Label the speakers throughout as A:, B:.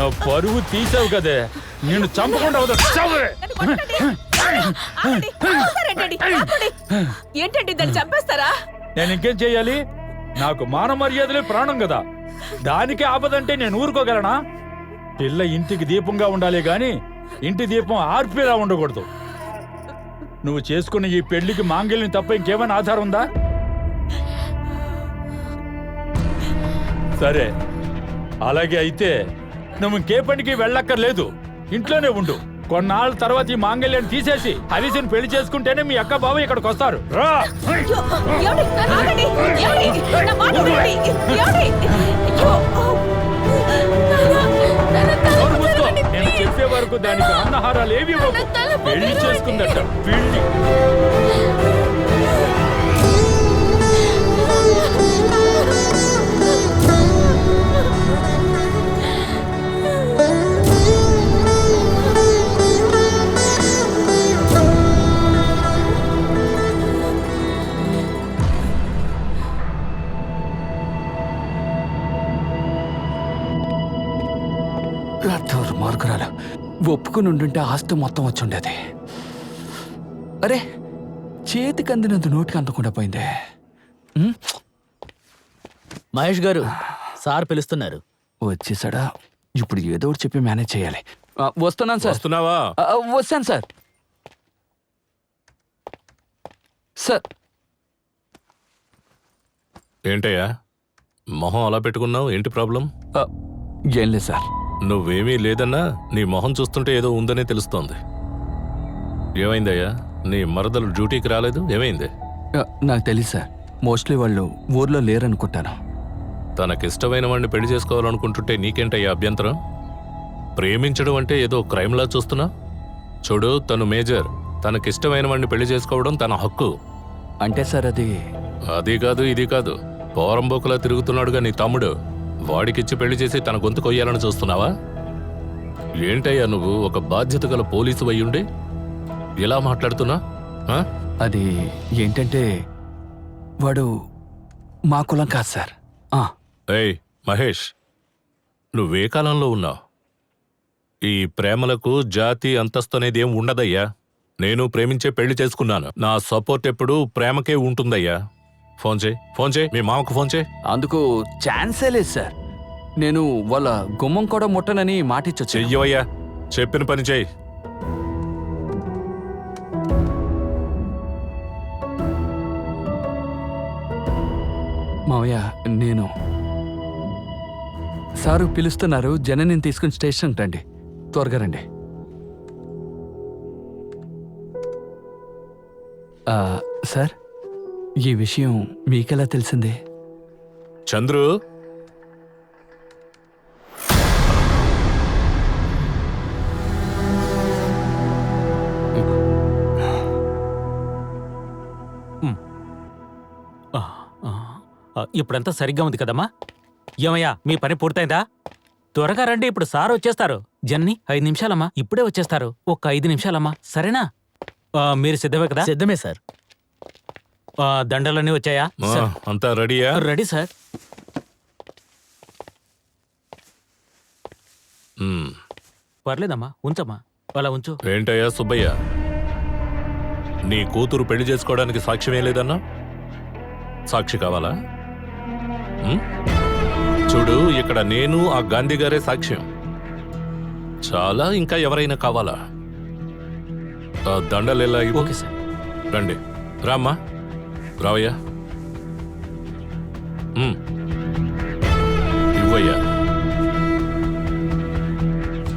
A: నా పరువు తీసావు కదే. నేను చంపకుండా.
B: ఏంటండి దాన్ని చంపేస్తారా?
A: నేను ఇంకేం చేయాలి? నాకు మాన మర్యాదలే ప్రాణం కదా. దానికి ఆపదంటే నేను ఊరుకోగలనా? పిల్ల ఇంటికి దీపంగా ఉండాలి గాని ఇంటి దీపం ఆర్పేలా ఉండకూడదు. నువ్వు చేసుకున్న ఈ పెళ్ళికి మాంగళ్యం తప్ప ఇంకేమైనా ఆధారం ఉందా? సరే. అలాగే అయితే నువ్వు ఇంకే పనికి వెళ్ళక్కర్లేదు. ఇంట్లోనే ఉండు. కొన్నాళ్ళ తర్వాత ఈ మాంగళ్యాన్ని తీసేసి హరిసిని పెళ్ళి చేసుకుంటేనే మీ అక్క బావ ఇక్కడికి వస్తారు. రా. నేను. చెప్పే వరకు దానికి అన్నహారాలు ఏవి
B: పెళ్ళి.
A: చేసుకుందట. పెళ్ళి
C: దుర్మార్గురాలు ఒప్పుకుని ఉండుంటే ఆస్తి మొత్తం వచ్చి ఉండేది. అరే చేతికి అందినంత నోటికి అందకుండా పోయిందే. ఉమ్,
D: మహేష్ గారు సార్ పిలుస్తున్నారు.
C: వచ్చేసాడా? ఇప్పుడు ఏదో ఒకటి చెప్పి మేనేజ్ చేయాలి. ఆ, వస్తున్నాను సార్.
E: వస్తున్నావా?
C: ఆ, వస్తాను సార్. సార్.
E: ఏంటయ్యా? మొహం అలా పెట్టుకున్నావు? ఏంటి ప్రాబ్లం?
C: ఆ, ఏం లేదు సార్.
E: నువ్వేమీ లేదన్నా నీ మొహం చూస్తుంటే ఏదో ఉందనే తెలుస్తోంది. ఏమైందయ్యా? నీ మరదలు డ్యూటీకి రాలేదు? ఏమైంది?
C: నాకు తెలియదు సార్. మోస్ట్లీ వాళ్ళు ఊర్లో లేరనుకుంటాను.
E: తనకిష్టమైన వాడిని పెళ్ళి చేసుకోవాలనుకుంటుంటే నీకేంటయ్యా అభ్యంతరం? ప్రేమించడం అంటే ఏదో క్రైమ్లా చూస్తున్నా? చూడు తను మేజర్. తనకిష్టమైన వాడిని పెళ్ళి చేసుకోవడం తన హక్కు.
C: అంటే సార్ అది
E: అది కాదు ఇది కాదు. పోరంబోకులా తిరుగుతున్నాడుగా నీ తమ్ముడు. వాడికిచ్చి పెళ్ళి చేసి తన గొంతు కొయ్యాలని చూస్తున్నావా? ఏంటయ్యా నువ్వు? ఒక బాధ్యత గల పోలీసు అయ్యుండి ఇలా మాట్లాడుతున్నా? ఆ?
C: అది ఏంటంటే వాడు మా కులం కాదు సార్. ఆ,
E: ఏయ్ మహేష్ నువ్వే కాలంలో ఉన్నావు? ఈ ప్రేమలకు జాతి అంతస్తు అనేది ఏం ఉండదయ్యా. నేను ప్రేమించే పెళ్ళి చేసుకున్నాను. నా సపోర్ట్ ఎప్పుడు ప్రేమకే ఉంటుందయ్యా. ఫోన్ చేయి ఫోన్ చేయి మీ మామకు ఫోన్ చేయి.
C: అందుకు ఛాన్సే లేదు సార్. నేను వాళ్ళ గుమ్మం కూడా ముట్టనని మాటిచ్చొచ్చు
E: చెయ్యవయ్యా. చెప్పిన పని చెయ్యి
C: మావయ్య నేను సారు పిలుస్తున్నారు. జనని తీసుకుని స్టేషన్ రండి. త్వరగా రండి. ఆ, సార్ ఈ విషయం మీకెలా తెలిసింది?
E: చంద్రు?
F: ఇప్పుడంతా సరిగ్గా ఉంది కదమ్మా? ఏమయ్యా మీ పని పూర్తయిందా? త్వరగా రండి ఇప్పుడు సార్ వచ్చేస్తారు. జన్ని ఐదు నిమిషాలమ్మా ఇప్పుడే వచ్చేస్తారు. ఒక్క ఐదు నిమిషాలమ్మా సరేనా? ఆ, మీరు సిద్ధమే కదా?
D: సిద్ధమే సార్.
F: ఆ, దండలన్నీ వచ్చాయా?
E: ఆ, అంతా రెడీయా?
F: Ready sir.
E: ఉమ్.
F: పర్లేదమ్మా ఉంచమ్మా అలా ఉంచు.
E: ఏంటయ్యా సుబ్బయ్య? నీ కూతురు పెళ్ళి చేసుకోవడానికి సాక్ష్యమే లేదన్నా? సాక్షి కావాలా? చూడు ఇక్కడ నేను ఆ గాంధీ గారే సాక్ష్యం. చాలా ఇంకా ఎవరైనా కావాలా? ఆ దండలు ఎలా ఇవ్వు?
F: Okay sir.
E: రండి. రామ్మా. రావయ్యా. ఇవ్వయ్యా.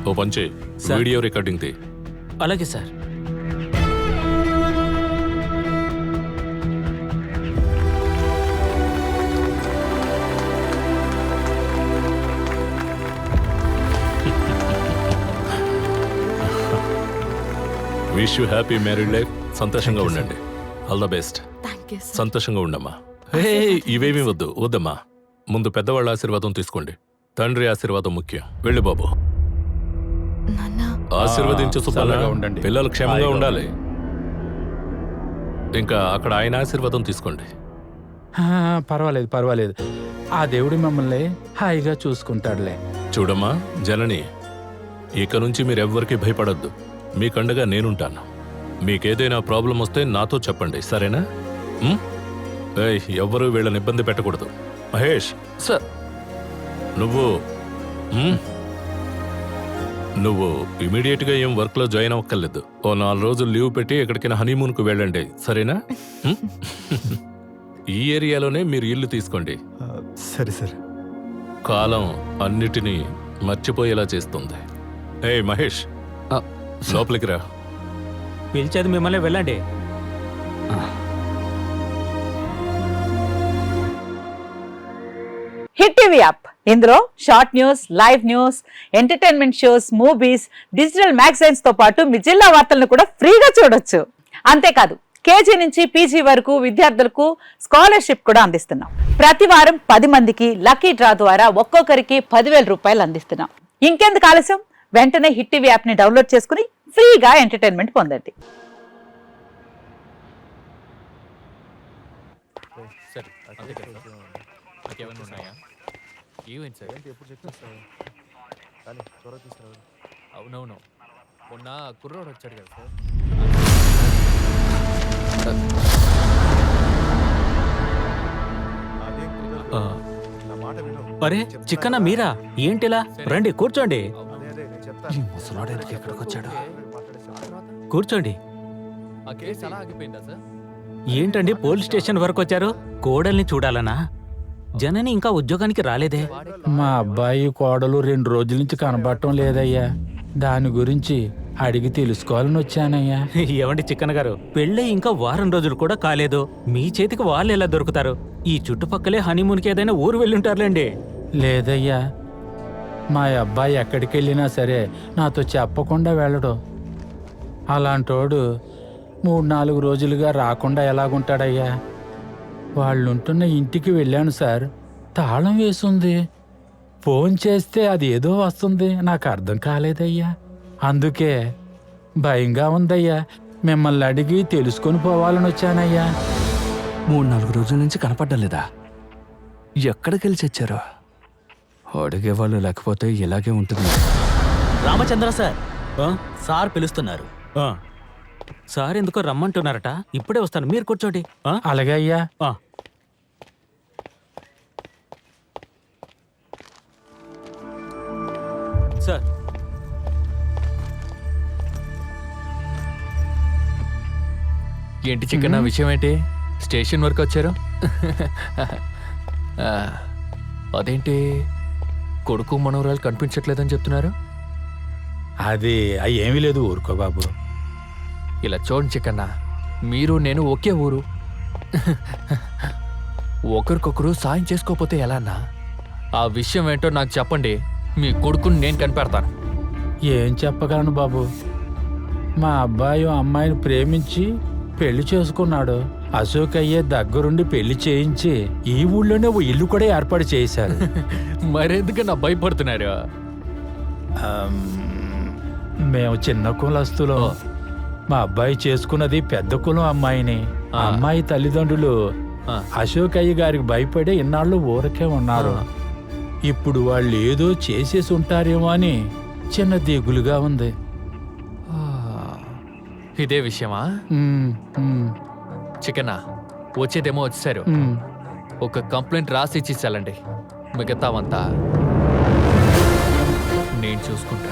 E: ఓ పంచే. వీడియో రికార్డింగ్ తీ.
F: అలాగే sir.
E: Wish you happy married life సంతోషంగా ఉండండి. All the best
B: thank you sir
E: సంతోషంగా ఉండమ్మా. హే ఇవేమీ వద్దు. వద్దమ్మా. ముందు పెద్దవాళ్ళ ఆశీర్వాదం తీసుకోండి. తండ్రి ఆశీర్వాదం ముఖ్యం. వెళ్ళి బాబు.
B: నాన్న.
E: ఆశీర్వదించు
A: ఆ,
E: సుబ్బన్న.
A: చల్లగా ఉండండి.
E: పిల్లలు క్షేమంగా
A: హాయిగా
E: ఉండాలి. ఇంకా అక్కడ ఆయన ఆశీర్వాదం తీసుకోండి.
A: ఆ, పర్వాలేదు పర్వాలేదు. ఆ దేవుడి మమ్మల్ని హాయిగా చూసుకుంటాడులే.
E: చూడమ్మా జనని. ఇక నుంచి మీరెవ్వరికీ భయపడొద్దు. మీకండగా నేనుంటాను. మీకేదైనా ప్రాబ్లం వస్తే నాతో చెప్పండి సరేనా? ఏయ్ ఎవ్వరూ వీళ్ళని ఇబ్బంది పెట్టకూడదు. మహేష్!
C: సార్!
E: నువ్వు? నువ్వు ఇమీడియట్గా ఏం వర్క్లో జాయిన్ అవ్వక్కర్లేదు. ఓ నాలుగు రోజులు లీవ్ పెట్టి ఎక్కడికైనా హనీమూన్కు వెళ్ళండి సరేనా? ఈ ఏరియాలోనే మీరు ఇల్లు తీసుకోండి.
G: సరే సార్.
E: కాలం అన్నిటినీ మర్చిపోయేలా చేస్తుంది. ఏ మహేష్! లోపలికి రా.
F: పిలిచేది మిమ్మల్ని వెళ్ళండి.
H: Hit TV app. ఇందులో short news live news entertainment shows movies digital మ్యాగజైన్స్తో పాటు మీ జిల్లా వార్తలను కూడా ఫ్రీగా చూడొచ్చు. అంతేకాదు కేజీ నుంచి పీజీ వరకు విద్యార్థులకు స్కాలర్షిప్ కూడా అందిస్తున్నాం. ప్రతి వారం పది మందికి లక్కీ డ్రా ద్వారా ఒక్కొక్కరికి పదివేల రూపాయలు అందిస్తున్నాం. ఇంకెందుకు ఆలస్యం? వెంటనే హిట్ టీవీ యాప్ని డౌన్లోడ్ చేసుకుని ఫ్రీగా ఎంటర్టైన్మెంట్ పొందండి.
C: అవునవును. మొన్న కుర్రోడు వచ్చాడు కదా సార్.
G: అదేం కుదరదు. నా మాట విను.
F: అరే చిక్కన్న మీరా? ఏంటిలా? రండి కూర్చోండి.
C: ముసలాడు ఎందుకు ఇక్కడికి వచ్చాడు
F: కూర్చోండి.
C: ఆ కేసు అలా ఆగిపోయిందా సార్?
F: ఏంటండి పోలీస్ స్టేషన్ వరకు వచ్చారు? కోడల్ని చూడాలనా? జనని ఇంకా ఉద్యోగానికి రాలేదే.
A: మా అబ్బాయి కోడలు రెండు రోజుల నుంచి కనబడటం లేదయ్యా. దాని గురించి అడిగి తెలుసుకోవాలని వచ్చానయ్యా.
F: ఏమండి చిక్కన్న గారు పెళ్ళై ఇంకా వారం రోజులు కూడా కాలేదు. మీ చేతికి వాళ్ళు ఎలా దొరుకుతారు? ఈ చుట్టుపక్కలే హనీమూన్కి ఏదైనా ఊరు వెళ్ళుంటారులేండి.
A: లేదయ్యా. మా అబ్బాయి ఎక్కడికి వెళ్ళినా సరే నాతో చెప్పకుండా వెళ్ళడు. అలాంటోడు మూడు నాలుగు రోజులుగా రాకుండా ఎలాగుంటాడయ్యా? వాళ్ళుంటున్న ఇంటికి వెళ్ళాను సార్. తాళం వేసుంది. ఫోన్ చేస్తే అది ఏదో వస్తుంది. నాకు అర్థం కాలేదయ్యా. అందుకే భయంగా ఉందయ్యా. మిమ్మల్ని అడిగి తెలుసుకొని పోవాలని వచ్చానయ్యా.
C: మూడు నాలుగు రోజుల నుంచి కనపడ్డలేదా ఎక్కడికి వెళ్ళి చచ్చారో? అడిగే వాళ్ళు లేకపోతే ఇలాగే ఉంటుంది.
D: రామచంద్ర సార్.
F: ఆ?
D: సార్ పిలుస్తున్నారు.
F: ఆ. సార్ ఎందుకో రమ్మంటున్నారట. ఇప్పుడే వస్తాను. మీరు కూర్చోండి. ఆ?
A: అలాగే అయ్యా.
F: ఆ. సార్.
C: ఏంటి చికెన్ విషయం ఏంటి స్టేషన్ వరకు వచ్చారు? ఆ, అదేంటి? కొడుకు మనవరాలు కనిపించట్లేదని చెప్తున్నారు?
A: అది అవి ఏమీ లేదు ఊరుకో బాబు.
C: ఇలా చూడండి చిక్కన్న మీరు నేను ఒకే ఊరు. ఒకరికొకరు సాయం చేసుకోకపోతే ఎలా అన్నా? ఆ విషయం ఏంటో నాకు చెప్పండి మీ కొడుకుని నేను కనిపెడతాను.
A: ఏం చెప్పగలను బాబు? మా అబ్బాయి అమ్మాయిని ప్రేమించి పెళ్ళి చేసుకున్నాడు. అశోక్ అయ్యే దగ్గరుండి పెళ్ళి చేయించి ఈ ఊళ్ళోనే ఓ ఇల్లు కూడా ఏర్పాటు చేశారు.
C: మరెందుకన్నా భయపడుతున్నారు?
A: మేము చిన్న కులస్తులు. మా అబ్బాయి చేసుకున్నది పెద్ద కులం అమ్మాయిని. ఆ. అమ్మాయి తల్లిదండ్రులు. అశోక్ అయ్య గారికి భయపడి ఇన్నాళ్ళు ఊరకే ఉన్నారు. ఇప్పుడు వాళ్ళు ఏదో చేసేసి ఉంటారేమో అని చిన్న దిగులుగా ఉంది.
C: ఇదే విషయమా? చికెనా? వచ్చేదేమో వచ్చేసారు. ఒక కంప్లైంట్ రాసి ఇచ్చేసాలండి మిగతావంతా నేను చూసుకుంటా.